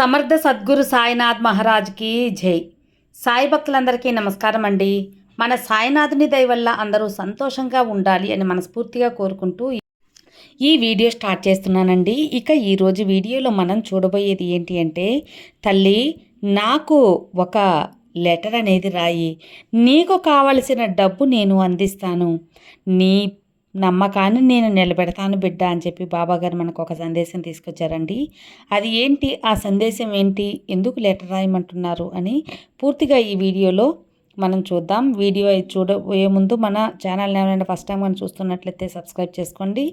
సమర్థ సద్గురు సాయినాథ్ మహారాజ్కి జై. సాయి భక్తులందరికీ నమస్కారం అండి. మన సాయినాథుని దయ వల్ల అందరూ సంతోషంగా ఉండాలి అని మనస్ఫూర్తిగా కోరుకుంటూ ఈ వీడియో స్టార్ట్ చేస్తున్నానండి. ఇక ఈరోజు వీడియోలో మనం చూడబోయేది ఏంటి అంటే తల్లి నాకు ఒక లెటర్ అనేది రాయి. నీకు కావలసిన డబ్బు నేను అందిస్తాను. నీ నమ్మకాన్ని నేను నిలబెడతాను బిడ్డ అని చెప్పి బాబాగారు మనకు ఒక సందేశం తీసుకొచ్చారండి. అది ఏంటి? ఆ సందేశం ఏంటి? ఎందుకు లెటర్ రాయమంటున్నారు అని పూర్తిగా ఈ వీడియోలో మనం చూద్దాం. వీడియో చూడబోయే ముందు మన ఛానల్ని ఎవరైనా ఫస్ట్ టైం మనం చూస్తున్నట్లయితే సబ్స్క్రైబ్ చేసుకోండి.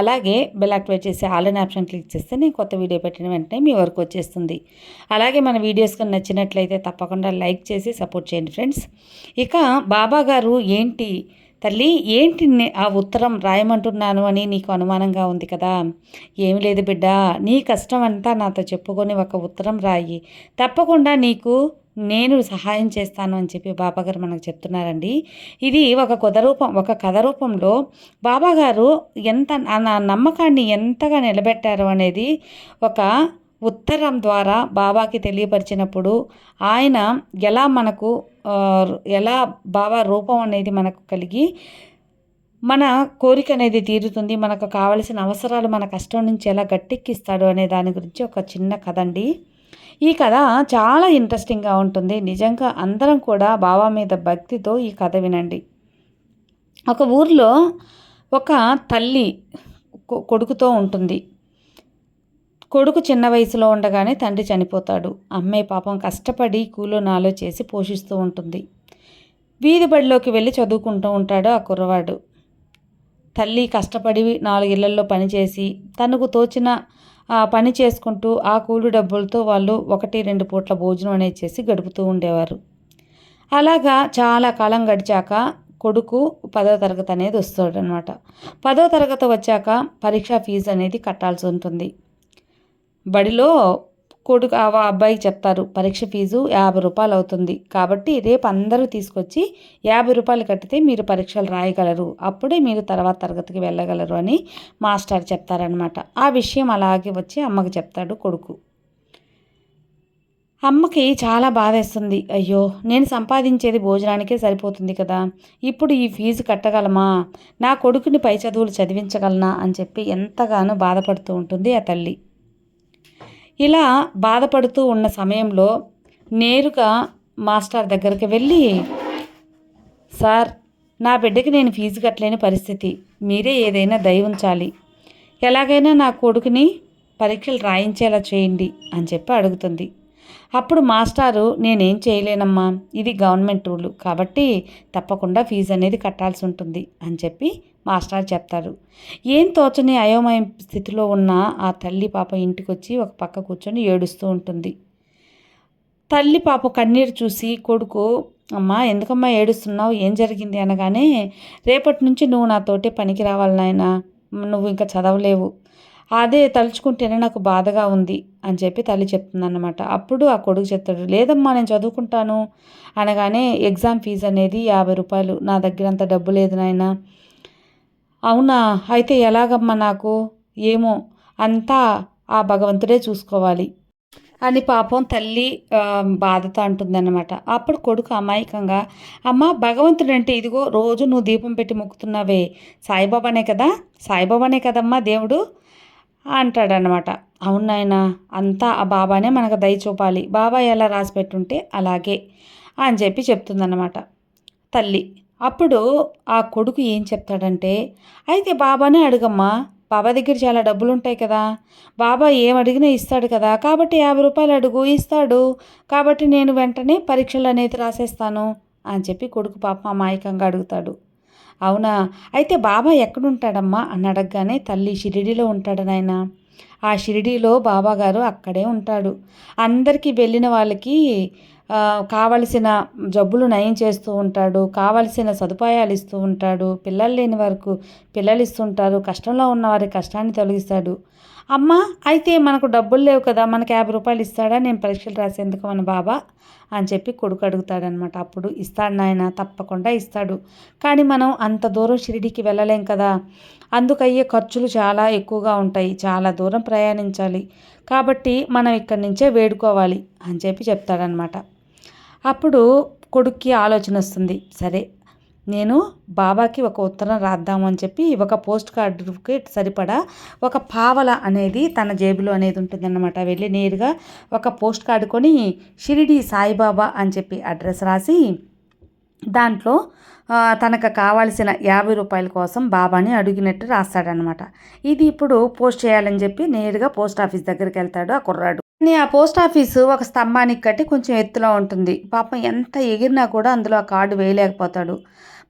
అలాగే బెల్ యాక్టివేట్ చేసి ఆల్ ఆప్షన్ క్లిక్ చేస్తే నేను కొత్త వీడియో పెట్టిన వెంటనే మీ వరకు వచ్చేస్తుంది. అలాగే మన వీడియోస్ కానీ నచ్చినట్లయితే తప్పకుండా లైక్ చేసి సపోర్ట్ చేయండి ఫ్రెండ్స్ ఇక బాబా గారు ఏంటి? తల్లి ఏంటి నే- ఆ ఉత్తరం రాయమంటున్నాను అని నీకు అనుమానంగా ఉంది కదా? ఏమి లేదు బిడ్డ నీ కష్టం అంతా నాతో చెప్పుకొని ఒక ఉత్తరం రాయి. తప్పకుండా నీకు నేను సహాయం చేస్తాను అని చెప్పి బాబాగారు మనకు చెప్తున్నారండి. ఇది ఒక కథ రూపం ఒక కథ రూపంలో బాబాగారు ఎంత నా నమ్మకాన్ని ఎంతగా నిలబెట్టారు అనేది ఒక ఉత్తరం ద్వారా బాబాకి తెలియపరిచినప్పుడు ఆయన ఎలా మనకు ఎలా బాబా రూపం అనేది మనకు కలిగి మన కోరిక అనేది తీరుతుంది మనకు కావలసిన అవసరాలు మన కష్టం నుంచి ఎలా గట్టెక్కిస్తాడు అనే దాని గురించి ఒక చిన్న కథ అండి ఈ కథ చాలా ఇంట్రెస్టింగ్గా ఉంటుంది. నిజంగా అందరం కూడా బాబా మీద భక్తితో ఈ కథ వినండి. ఒక ఊర్లో ఒక తల్లి కొ- కొడుకుతో ఉంటుంది. కొడుకు చిన్న వయసులో ఉండగానే తండ్రి చనిపోతాడు. అమ్మాయి పాపం కష్టపడి కూలో నాలో చేసి పోషిస్తూ ఉంటుంది. వీధి బడిలోకి వెళ్ళి చదువుకుంటూ ఉంటాడు ఆ కుర్రవాడు. తల్లి కష్టపడి నాలుగిళ్ళలో పనిచేసి తనకు తోచిన పని చేసుకుంటూ ఆ కూలి డబ్బులతో వాళ్ళు ఒకటి రెండు పూట్ల భోజనం అనేది చేసి గడుపుతూ ఉండేవారు. అలాగా చాలా కాలం గడిచాక కొడుకు పదో తరగతి అనేది వస్తాడనమాట పదో తరగతి వచ్చాక పరీక్షా ఫీజు అనేది కట్టాల్సి ఉంటుంది. బడిలో కొడుకు ఆ అబ్బాయికి చెప్తారు పరీక్ష ఫీజు యాభై రూపాయలు అవుతుంది. కాబట్టి రేపు అందరూ తీసుకొచ్చి యాభై రూపాయలు కట్టితే మీరు పరీక్షలు రాయగలరు. అప్పుడే మీరు తర్వాత తరగతికి వెళ్ళగలరు అని మాస్టర్ చెప్తారనమాట ఆ విషయం అలాగే వచ్చి అమ్మకి చెప్తాడు కొడుకు. అమ్మకి చాలా బాధేస్తుంది అయ్యో నేను సంపాదించేది భోజనానికే సరిపోతుంది కదా. ఇప్పుడు ఈ ఫీజు కట్టగలమా? నా కొడుకుని పై చదువులు చదివించగలనా? అని చెప్పి ఎంతగానో బాధపడుతూ ఉంటుంది ఆ తల్లి. ఇలా బాధపడుతూ ఉన్న సమయంలో నేరుగా మాస్టర్ దగ్గరికి వెళ్ళి సార్ నా బిడ్డకి నేను ఫీజు కట్టలేని పరిస్థితి. మీరే ఏదైనా దయ ఉంచాలి. ఎలాగైనా నా కొడుకుని పరీక్షలు రాయించేలా చేయండి అని చెప్పి అడుగుతుంది. అప్పుడు మాస్టారు నేనేం చేయలేనమ్మా ఇది గవర్నమెంట్ రూల్ కాబట్టి తప్పకుండా ఫీజు అనేది కట్టాల్సి ఉంటుంది అని చెప్పి మాస్టర్ చెప్తారు. ఏం తోచని అయోమయం స్థితిలో ఉన్న ఆ తల్లి పాప ఇంటికి వచ్చి ఒక పక్క కూర్చొని ఏడుస్తూ ఉంటుంది. తల్లి పాప కన్నీరు చూసి కొడుకు అమ్మా ఎందుకమ్మా ఏడుస్తున్నావు? ఏం జరిగింది? అనగానే రేపటి నుంచి నువ్వు నాతోటే పనికి రావాలి నాయనా నువ్వు ఇంకా చదవలేవు. అదే తలుచుకుంటేనే నాకు బాధగా ఉంది అని చెప్పి తల్లి చెప్తుందన్నమాట. అప్పుడు ఆ కొడుకు చెప్తాడు లేదమ్మా నేను చదువుకుంటాను. అనగానే ఎగ్జామ్ ఫీజు అనేది యాభై రూపాయలు. నా దగ్గర అంత డబ్బు లేదు నాయనా. అవునా? అయితే ఎలాగమ్మా నాకు? ఏమో? అంతా ఆ భగవంతుడే చూసుకోవాలి అని పాపం తల్లి ఆ, బాధతో అంటుందన్నమాట. అప్పుడు కొడుకు అమాయకంగా అమ్మ భగవంతుడు అంటే ఇదిగో రోజు నువ్వు దీపం పెట్టి మొక్కుతున్నావే. సాయిబాబానే కదా? సాయిబాబానే కదమ్మా దేవుడు? అంటాడనమాట. అవును అంతా ఆ బాబానే మనకు దయ చూపాలి. బాబా ఎలా రాసి పెట్టుంటే అలాగే అని చెప్పి చెప్తుందన్నమాట తల్లి అప్పుడు ఆ కొడుకు ఏం చెప్తాడంటే అయితే బాబానే అడుగమ్మా బాబా దగ్గర చాలా డబ్బులు ఉంటాయి కదా బాబా ఏం అడిగినా ఇస్తాడు కదా కాబట్టి యాభై రూపాయలు అడుగు ఇస్తాడు కాబట్టి నేను వెంటనే పరీక్షలు అనేది రాసేస్తాను అని చెప్పి కొడుకు పాప అమాయకంగా అడుగుతాడు. అవునా? అయితే బాబా ఎక్కడుంటాడమ్మా? అని అడగగానే తల్లి షిరిడిలో ఉంటాడు నాయన? ఆ షిరిడీలో బాబాగారు అక్కడే ఉంటాడు. అందరికీ వెళ్ళిన వాళ్ళకి కావలసిన జబ్బులు నయం చేస్తూ ఉంటాడు కావలసిన సదుపాయాలు ఇస్తూ ఉంటాడు పిల్లలు లేని వరకు పిల్లలు ఇస్తుంటారు కష్టంలో ఉన్న వారి కష్టాన్ని తొలగిస్తాడు. అమ్మ అయితే మనకు డబ్బులు లేవు కదా మనకు యాభై రూపాయలు ఇస్తాడా? నేను పరీక్షలు రాసేందుకు మన బాబా అని చెప్పి కొడుకు అడుగుతాడనమాట అప్పుడు ఇస్తాడు నాయన తప్పకుండా ఇస్తాడు. కానీ మనం అంత దూరం షిరిడికి వెళ్ళలేం కదా. అందుకయ్యే ఖర్చులు చాలా ఎక్కువగా ఉంటాయి. చాలా దూరం ప్రయాణించాలి. కాబట్టి మనం ఇక్కడి నుంచే వేడుకోవాలి అని చెప్పి చెప్తాడనమాట అప్పుడు కొడుక్కి ఆలోచన వస్తుంది సరే నేను బాబాకి ఒక ఉత్తరం రాద్దాము అని చెప్పి ఒక పోస్ట్ కార్డుకి సరిపడా ఒక పావల అనేది తన జేబులో అనేది ఉంటుందన్నమాట. వెళ్ళి నేరుగా ఒక పోస్ట్ కార్డు కొని షిరిడి సాయిబాబా అని చెప్పి అడ్రస్ రాసి దాంట్లో తనకు కావాల్సిన యాభై రూపాయల కోసం బాబాని అడిగినట్టు రాస్తాడనమాట ఇది ఇప్పుడు పోస్ట్ చేయాలని చెప్పి నేరుగా పోస్ట్ ఆఫీస్ దగ్గరికి వెళ్తాడు ఆ కుర్రాడు. ఆ పోస్ట్ ఆఫీసు ఒక స్తంభానికి కట్టి కొంచెం ఎత్తులో ఉంటుంది. పాపం ఎంత ఎగిరినా కూడా అందులో ఆ కార్డు వేయలేకపోతాడు.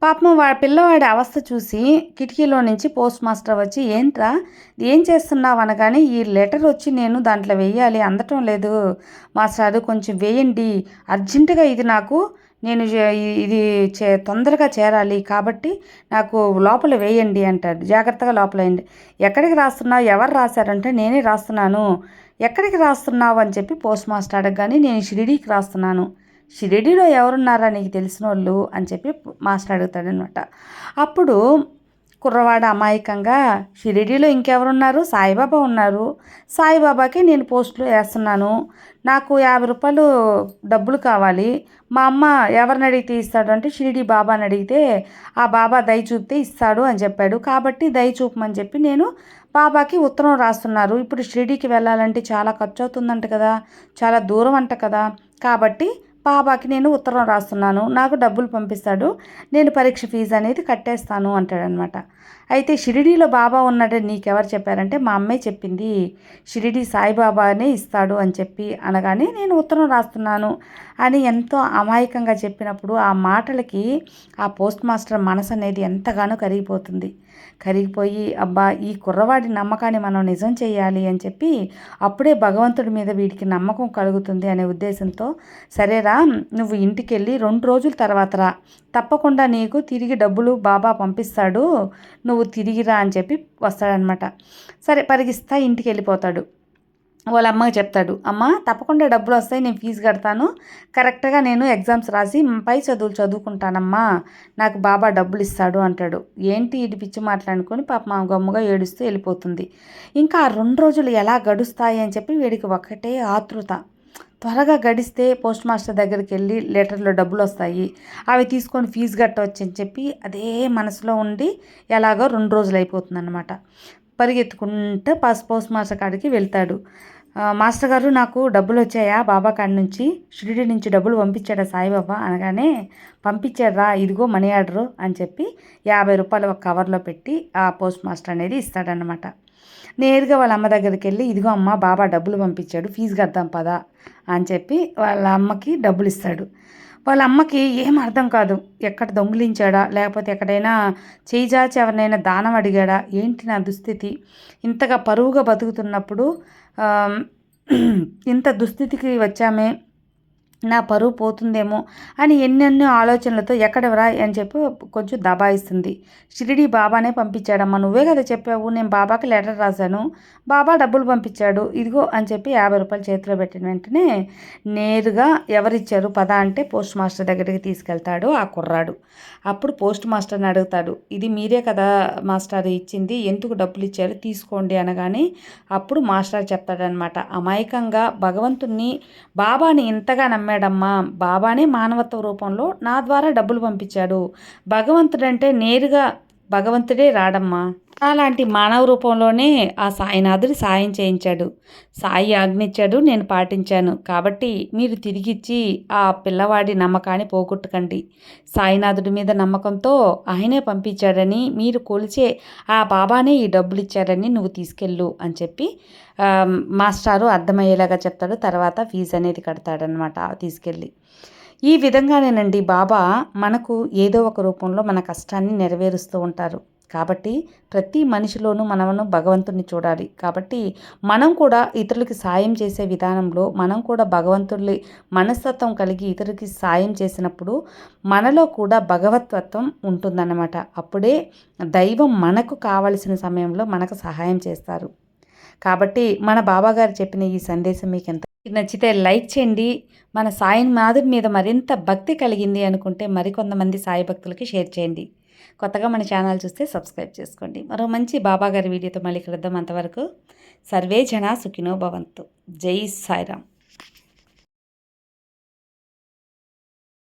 పాపం వా పిల్లవాడి అవస్థ చూసి కిటికీలో నుంచి పోస్ట్ మాస్టర్ వచ్చి ఏంట్రా? ఏం చేస్తున్నావు అనగానే ఈ లెటర్ వచ్చి నేను దాంట్లో వెయ్యాలి అందటం లేదు. మాస్టర్ కొంచెం వేయండి. అర్జెంటుగా ఇది నాకు నేను ఇది చే తొందరగా చేరాలి కాబట్టి నాకు లోపల వేయండి అంటాడు. జాగ్రత్తగా లోపల వేయండి. ఎక్కడికి రాస్తున్నావు? ఎవరు రాశారంటే నేనే రాస్తున్నాను. ఎక్కడికి రాస్తున్నావు అని చెప్పి పోస్ట్ మాస్టర్ అడగగానే నేను షిరిడీకి రాస్తున్నాను. షిరిడీలో ఎవరున్నారా నీకు తెలిసిన వాళ్ళు అని చెప్పి మాస్టర్ అడుగుతాడనమాట అప్పుడు కుర్రవాడ అమాయకంగా షిరిడీలో ఇంకెవరున్నారు? సాయిబాబా ఉన్నారు. సాయిబాబాకి నేను పోస్టులు వేస్తున్నాను. నాకు యాభై రూపాయలు డబ్బులు కావాలి. మా అమ్మ ఎవరిని అడిగితే ఇస్తాడు అంటే షిరిడి బాబాని అడిగితే ఆ బాబా దయ చూపితే ఇస్తాడు అని చెప్పాడు. కాబట్టి దయ చూపమని చెప్పి నేను బాబాకి ఉత్తరం రాస్తున్నారు. ఇప్పుడు షిరిడీకి వెళ్ళాలంటే చాలా ఖర్చు అవుతుందంట కదా. చాలా దూరం అంట కదా. కాబట్టి బాబాకి నేను ఉత్తరం రాస్తున్నాను నాకు డబ్బులు పంపిస్తాడు నేను పరీక్ష ఫీజు అనేది కట్టేస్తాను అంటాడనమాట అయితే షిరిడీలో బాబా ఉన్నాడని నీకెవరు చెప్పారంటే మా అమ్మే చెప్పింది షిరిడి సాయిబాబానే ఇస్తాడు అని చెప్పి అనగానే నేను ఉత్తరం రాస్తున్నాను. అని ఎంతో అమాయకంగా చెప్పినప్పుడు ఆ మాటలకి ఆ పోస్ట్ మాస్టర్ మనసు అనేది ఎంతగానో కరిగిపోతుంది. కరిగిపోయి అబ్బా ఈ కుర్రవాడి నమ్మకాన్ని మనం నిజం చేయాలి అని చెప్పి అప్పుడే భగవంతుడి మీద వీడికి నమ్మకం కలుగుతుంది అనే ఉద్దేశంతో సరేరా నువ్వు ఇంటికి వెళ్ళి రెండు రోజుల తర్వాత రా. తప్పకుండా నీకు తిరిగి డబ్బులు బాబా పంపిస్తాడు. నువ్వు తిరిగిరా అని చెప్పి వస్తాడనమాట సరే పరిగిస్తా ఇంటికి వెళ్ళిపోతాడు వాళ్ళ అమ్మకి చెప్తాడు అమ్మ తప్పకుండా డబ్బులు వస్తాయి నేను ఫీజు కడతాను. కరెక్ట్గా నేను ఎగ్జామ్స్ రాసి పై చదువులు చదువుకుంటానమ్మా. నాకు బాబా డబ్బులు ఇస్తాడు అంటాడు. ఏంటి ఇటు పిచ్చి మాట్లాడుకొని పాప మా గమ్ముగా ఏడుస్తూ వెళ్ళిపోతుంది. ఇంకా ఆ రెండు రోజులు ఎలా గడుస్తాయి అని చెప్పి వీడికి ఒకటే ఆతృత త్వరగా గడిస్తే పోస్ట్ మాస్టర్ దగ్గరికి వెళ్ళి లెటర్లో డబ్బులు వస్తాయి అవి తీసుకొని ఫీజు కట్టవచ్చు అని చెప్పి అదే మనసులో ఉండి ఎలాగో రెండు రోజులు అయిపోతుందన్నమాట పరిగెత్తుకుంటే పాస్ పోస్ట్ మాస్టర్ కాడికి వెళ్తాడు. మాస్టర్ గారు నాకు డబ్బులు వచ్చాయా బాబా కాడి నుంచి? షిరిడి నుంచి డబ్బులు పంపించాడా సాయిబాబా? అనగానే పంపించారా ఇదిగో మనీ ఆర్డరు అని చెప్పి యాభై రూపాయలు ఒక కవర్లో పెట్టి ఆ పోస్ట్ మాస్టర్ అనేది ఇస్తాడనమాట నేరుగా వాళ్ళ అమ్మ దగ్గరికి వెళ్ళి ఇదిగో అమ్మ బాబా డబ్బులు పంపించాడు ఫీజు కడదాం పదా అని చెప్పి వాళ్ళ అమ్మకి డబ్బులు ఇస్తాడు. వాళ్ళ అమ్మకి ఏం అర్థం కాదు. ఎక్కడ దొంగిలించాడా? లేకపోతే ఎక్కడైనా చేయిజాచి ఎవరినైనా దానం అడిగాడా? ఏంటి నా దుస్థితి? ఇంతగా పరువుగా బతుకుతున్నప్పుడు ఇంత దుస్థితికి వచ్చామే. నా పరువు పోతుందేమో అని ఎన్నెన్నో ఆలోచనలతో ఎక్కడెవరా అని చెప్పి కొంచెం దబాయిస్తుంది. షిరిడి బాబానే పంపించాడమ్మా. నువ్వే కదా చెప్పావు నేను బాబాకి లెటర్ రాశాను. బాబా డబ్బులు పంపించాడు ఇదిగో అని చెప్పి యాభై రూపాయలు చేతిలో పెట్టిన వెంటనే నేరుగా ఎవరిచ్చారు పద అంటే పోస్ట్ మాస్టర్ దగ్గరికి తీసుకెళ్తాడు ఆ కుర్రాడు. అప్పుడు పోస్ట్ మాస్టర్ని అడుగుతాడు ఇది మీరే కదా మాస్టర్ ఇచ్చింది ఎందుకు డబ్బులు ఇచ్చారు తీసుకోండి అనగానే అప్పుడు మాస్టర్ చెప్తాడనమాట అమాయకంగా భగవంతుణ్ణి బాబాని ఇంతగా నమ్మ నమ్మాడమ్మా బాబానే మానవత్వ రూపంలో నా ద్వారా డబ్బులు పంపించాడు. భగవంతుడంటే నేరుగా భగవంతుడే రాడమ్మా. అలాంటి మానవ రూపంలోనే ఆ సాయినాథుడి సాయం చేయించాడు. సాయి ఆజ్ఞించాడు నేను పాటించాను. కాబట్టి మీరు తిరిగిచ్చి ఆ పిల్లవాడి నమ్మకాన్ని పోగొట్టుకండి. సాయినాథుడి మీద నమ్మకంతో ఆయనే పంపించాడని మీరు కొలిచే ఆ బాబానే ఈ డబ్బులు ఇచ్చారని నువ్వు తీసుకెళ్ళు అని చెప్పి మాస్టారు అర్థమయ్యేలాగా చెప్తాడు. తర్వాత ఫీజు అనేది కడతాడనమాట తీసుకెళ్ళి. ఈ విధంగానేనండి బాబా మనకు ఏదో ఒక రూపంలో మన కష్టాన్ని నెరవేరుస్తూ ఉంటారు. కాబట్టి ప్రతి మనిషిలోనూ మనము భగవంతుడిని చూడాలి. కాబట్టి మనం కూడా ఇతరులకి సాయం చేసే విధానంలో మనం కూడా భగవంతుడి మనస్తత్వం కలిగి ఇతరులకి సాయం చేసినప్పుడు మనలో కూడా భగవత్వత్వం ఉంటుందన్నమాట. అప్పుడే దైవం మనకు కావలసిన సమయంలో మనకు సహాయం చేస్తారు. కాబట్టి మన బాబాగారు చెప్పిన ఈ సందేశం మీకు ఎంత నచ్చితే లైక్ చేయండి. మన సాయి మాధవ్ మీద మరింత భక్తి కలిగింది అనుకుంటే మరికొంతమంది సాయి భక్తులకి షేర్ చేయండి. కొత్తగా మన ఛానల్ చూస్తే సబ్స్క్రైబ్ చేసుకోండి. మరో మంచి బాబాగారి వీడియోతో మళ్ళీ కలుద్దాం అంతవరకు. సర్వే జన సుఖినో భవంతు. జై సాయిరామ్.